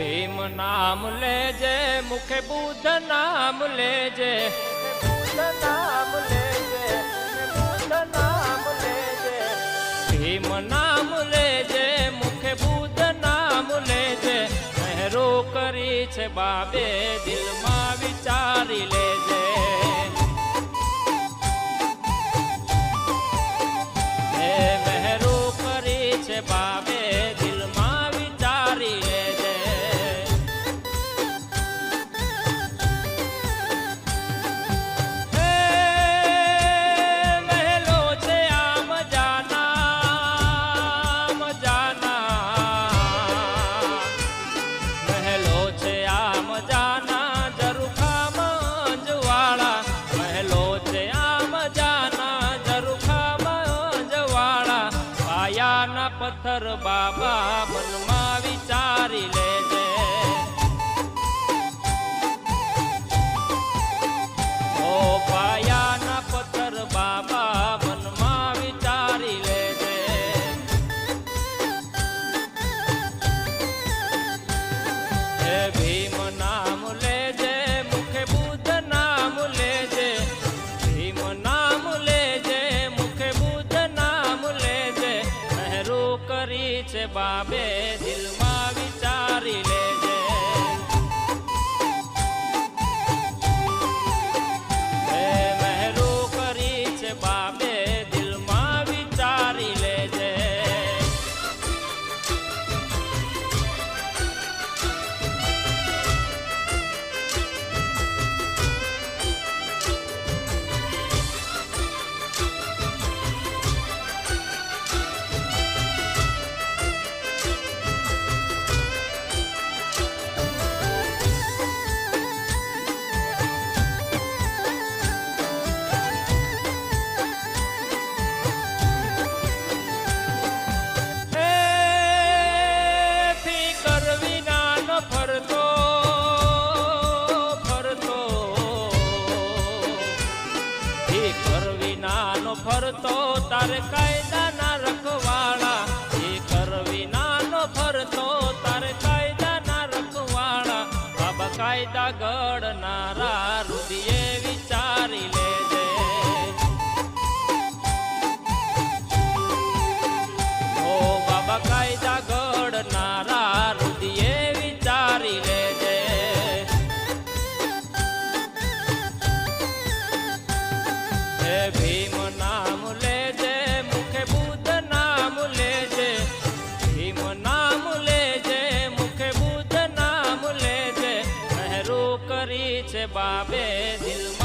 ભીમ નામ લેજે, મુખે બુદ્ધ નામ લે જે લેજે. બુદ્ધ નામ લેજે ભીમ નામ લેજે મુખે બુદ્ધ નામ લે લેજે. મહેરો કરી છે બાબે, દિલમાં વિચારી લે જે મહેરો કરી છે બાબે પથ્થર બાબા મનમાં Let's go. છે બાબે દિલમાં.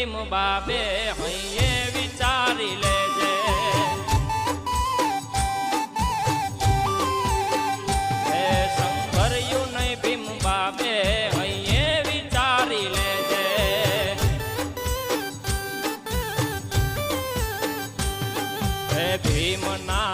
ભીમ બાબે હૈયે વિચારી લે હે સંભર્યું નહીં ભીમ બાબે હૈયે વિચારી લેજે. હે ભીમ ના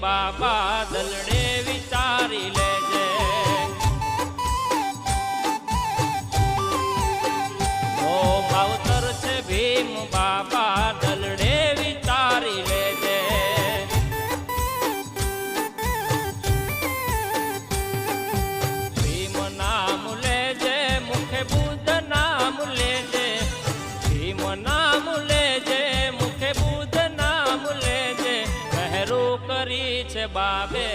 બાબા દલડે વિચારી લે. যাবে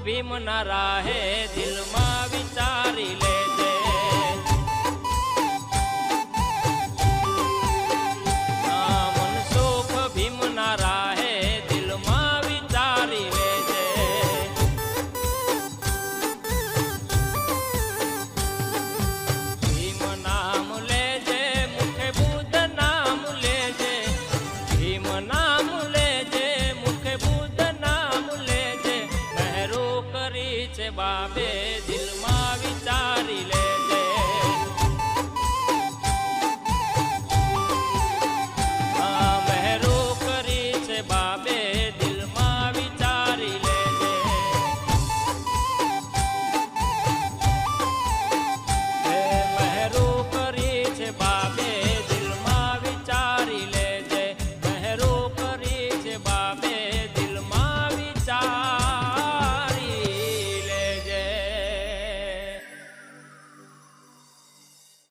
ભીમ ના રાહે દિલમાં વિચારી લે. જવાબે દિલમાં વિચારી લે.